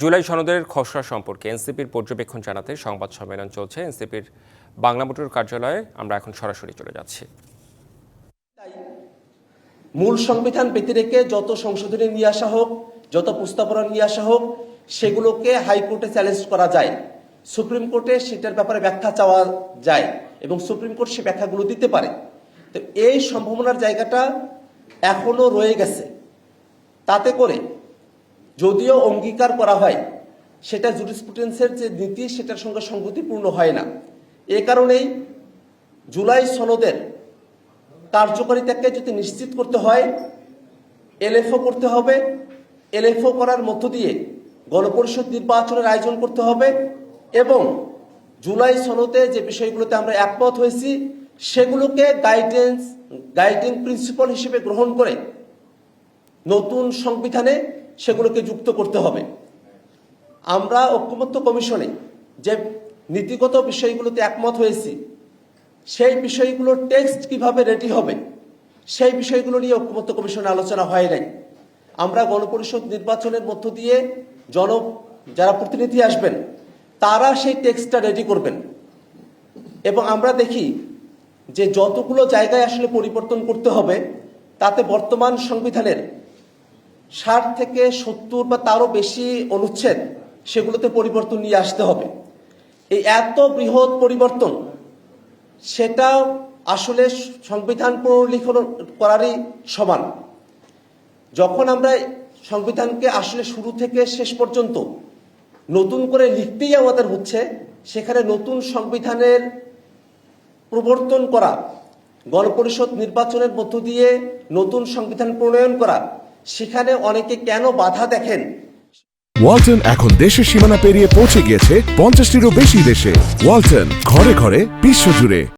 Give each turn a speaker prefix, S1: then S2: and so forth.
S1: জুলাই সনদের খসড়া সম্পর্কে এনসিপির পর্যবেক্ষণ জানাতে সংবাদ সম্মেলন চলছে। এনসিপির বাংলা মোটর কার্যালয়ে আমরা এখন সরাসরি চলে যাচ্ছি।
S2: মূল সংবিধান ব্যতি রেখে যত সংশোধনী নিয়ে আসা হোক, যত প্রস্তাবনা নিয়ে আসা হোক, সেগুলোকে হাইকোর্টে চ্যালেঞ্জ করা যায়। সুপ্রিম কোর্টে সেটার ব্যাপারে ব্যাখ্যা চাওয়া যায় এবং সুপ্রিম কোর্ট সে ব্যাখ্যাগুলো দিতে পারে। তো এই সম্ভাবনার জায়গাটা এখনও রয়ে গেছে। তাতে করে যদিও অঙ্গীকার করা হয়, সেটা জুরিসপ্রুডেন্সের যে নীতি, সেটার সঙ্গে সংগতিপূর্ণ হয় না। এ কারণেই জুলাই সনদের কার্যকারিতাকে যদি নিশ্চিত করতে হয়, এলএফও করতে হবে। এলএফও করার মধ্য দিয়ে গণপরিষদ নির্বাচনের আয়োজন করতে হবে এবং জুলাই সনদে যে বিষয়গুলোতে আমরা একমত হয়েছি, সেগুলোকে গাইডেন্স গাইডিং প্রিন্সিপাল হিসেবে গ্রহণ করে নতুন সংবিধানে সেগুলোকে যুক্ত করতে হবে। আমরা ঐক্যমত্য কমিশনে যে নীতিগত বিষয়গুলোতে একমত হয়েছি, সেই বিষয়গুলোর টেক্সট কীভাবে রেডি হবে, সেই বিষয়গুলো নিয়ে ঐক্যমত্য কমিশনে আলোচনা হয় নাই। আমরা গণপরিষদ নির্বাচনের মধ্য দিয়ে জন, যারা প্রতিনিধি আসবেন, তারা সেই টেক্সটটা রেডি করবেন। এবং আমরা দেখি যে যতগুলো জায়গায় আসলে পরিবর্তন করতে হবে, তাতে বর্তমান সংবিধানের ষাট থেকে সত্তর বা তারও বেশি অনুচ্ছেদ সেগুলোতে পরিবর্তন নিয়ে আসতে হবে। এই এত বৃহৎ পরিবর্তন, সেটা আসলে সংবিধান পুনর্লিখন করারই সমান। যখন আমরা সংবিধানকে আসলে শুরু থেকে শেষ পর্যন্ত নতুন করে লিখতেই আমাদের হচ্ছে, সেখানে নতুন সংবিধানের প্রবর্তন করা, গণপরিষদ নির্বাচনের মধ্য দিয়ে নতুন সংবিধান প্রণয়ন করা সেখানে অনেকে কেন বাধা দেখেন?
S3: ওয়ালটন এখন দেশের সীমানা পেরিয়ে পৌঁছে গিয়েছে পঞ্চাশটিরও বেশি দেশে। ওয়ালটন, ঘরে ঘরে, বিশ্বজুড়ে।